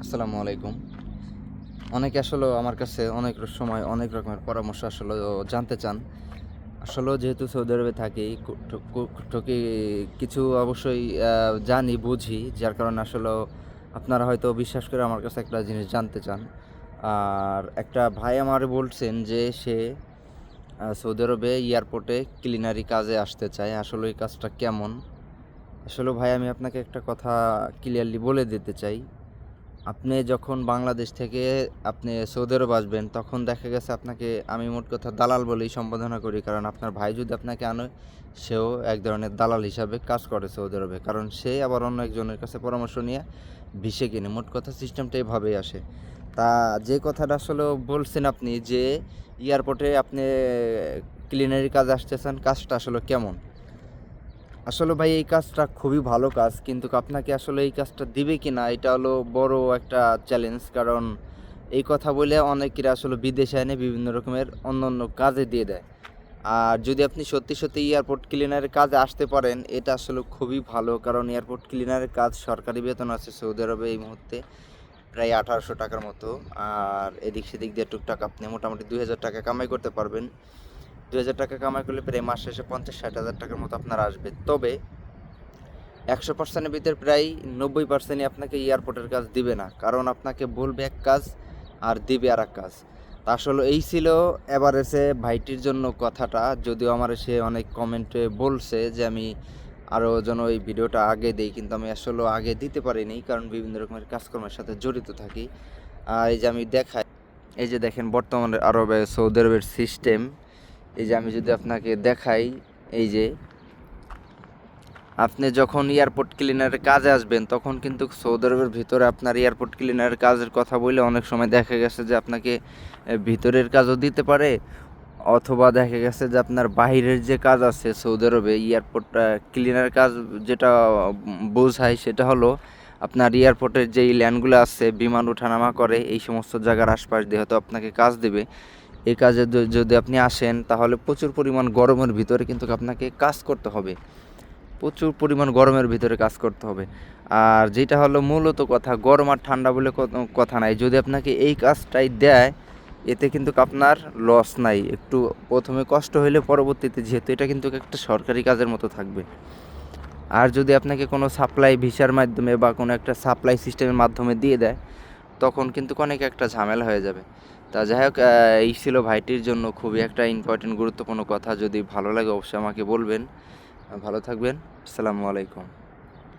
আসসালামু আলাইকুম। অনেকে আসলে আমার কাছে অনেক সময় অনেক রকমের পরামর্শ আসলে জানতে চান। আসলে যেহেতু সৌদি আরবে থাকি, কু- টু- কু- টুকি কিছু অবশ্যই জানি, বুঝি, যার কারণে আসলে আপনারা হয়তো বিশ্বাস করে আমার কাছে একটা জিনিস জানতে চান। আর একটা ভাই আমার বলছেন যে সে সৌদি আরবে এয়ারপোর্টে ক্লিনারি কাজে আসতে চায়। আসলে এই কাজটা কেমন? আসলে ভাই, আমি আপনাকে একটা কথা ক্লিয়ারলি বলে দিতে চাই। আপনি যখন বাংলাদেশ থেকে আপনি সৌদি আরব আসবেন, তখন দেখা গেছে আপনাকে আমি মোট কথা দালাল বলেই সম্বোধনা করি। কারণ আপনার ভাই যদি আপনাকে আনে, সেও এক ধরনের দালাল হিসাবে কাজ করে সৌদি আরবে। কারণ সে আবার অন্য একজনের কাছে পরামর্শ নিয়ে ভিসে কিনে। মোট কথা সিস্টেমটা এভাবেই আসে। তা যে কথাটা আসলে বলছেন আপনি যে, এয়ারপোর্টে আপনি ক্লিনারি কাজ আসতেছেন, কাজটা আসলে কেমন? আসলে ভাই এই কাজটা খুবই ভালো কাজ, কিন্তু আপনাকে আসলে এই কাজটা দিবে কি না এটা হলো বড় একটা চ্যালেঞ্জ কারণ এই কথা বলে অনেকেরা আসলে বিদেশে এনে বিভিন্ন রকমের অন্য অন্য কাজে দিয়ে দেয়। আর যদি আপনি সত্যি সত্যি এয়ারপোর্ট ক্লিনারের কাজে আসতে পারেন, এটা আসলে খুবই ভালো, কারণ এয়ারপোর্ট ক্লিনারের কাজ সরকারি বেতন আছে সৌদি আরবে এই মুহূর্তে প্রায় আঠারোশো টাকার মতো। আর এদিক সেদিক দিয়ে টুকটাক আপনি মোটামুটি দুই হাজার টাকা কামাই করতে পারবেন। দুই হাজার টাকা কামাই করলে প্রায় মাস শেষে পঞ্চাশ, ষাট হাজার টাকার মতো আপনার আসবে। তবে একশো পার্সেন্টের ভিতরে প্রায় নব্বই পার্সেন্টই আপনাকে এয়ারপোর্টের কাজ দিবে না, কারণ আপনাকে বলবে এক কাজ আর দিবে আর এক কাজ। তা আসলে এই ছিল এভারেজে ভাইটির জন্য কথাটা, যদিও আমার সে অনেক কমেন্টে বলছে যে আমি আরও যেন এই ভিডিওটা আগে দিই, কিন্তু আমি আসলে আগে দিতে পারিনি, কারণ বিভিন্ন রকমের কাজকর্মের সাথে জড়িত থাকি। আর এই যে আমি দেখাই, এই যে দেখেন বর্তমানে আরবে সৌদি আরবের সিস্টেম এই যে আমি যদি আপনাকে দেখাই, এই যে আপনি যখন এয়ারপোর্ট ক্লিনারের কাজে আসবেন, তখন কিন্তু সৌদি আরবের ভিতরে আপনার এয়ারপোর্ট ক্লিনারের কাজের কথা বলে অনেক সময় দেখা গেছে যে আপনাকে ভিতরের কাজও দিতে পারে, অথবা দেখা গেছে যে আপনার বাইরের যে কাজ আছে সৌদি আরবে, এয়ারপোর্ট ক্লিনার কাজ যেটা বোঝায় সেটা হলো আপনার এয়ারপোর্টের যেই ল্যান্ডগুলো আছে, বিমান ওঠানামা করে, এই সমস্ত জায়গার আশপাশ দিয়ে হয়তো আপনাকে কাজ দেবে। এই কাজে যদি আপনি আসেন, তাহলে প্রচুর পরিমাণ গরমের ভিতরে কিন্তু আপনাকে কাজ করতে হবে। প্রচুর পরিমাণ গরমের ভিতরে কাজ করতে হবে। আর যেটা হলো মূলত কথা, গরম আর ঠান্ডা বলে কথা নাই। যদি আপনাকে এই কাজটাই দেয়, এতে কিন্তু আপনার লস নাই। একটু প্রথমে কষ্ট হলে পরবর্তীতে, যেহেতু এটা কিন্তু একটা সরকারি কাজের মতো থাকবে। আর যদি আপনাকে কোনো সাপ্লাই ভিসার মাধ্যমে বা কোনো একটা সাপ্লাই সিস্টেমের মাধ্যমে দিয়ে দেয় তখন কিন্তু অনেক একটা ঝামেলা হয়ে যাবে। তা যাই হোক এই ছিল ভাইটির জন্য খুবই একটা ইম্পর্টেন্ট গুরুত্বপূর্ণ কথা। যদি ভালো লাগে, অবশ্যই আমাকে বলবেন। ভালো থাকবেন। আসসালামু আলাইকুম।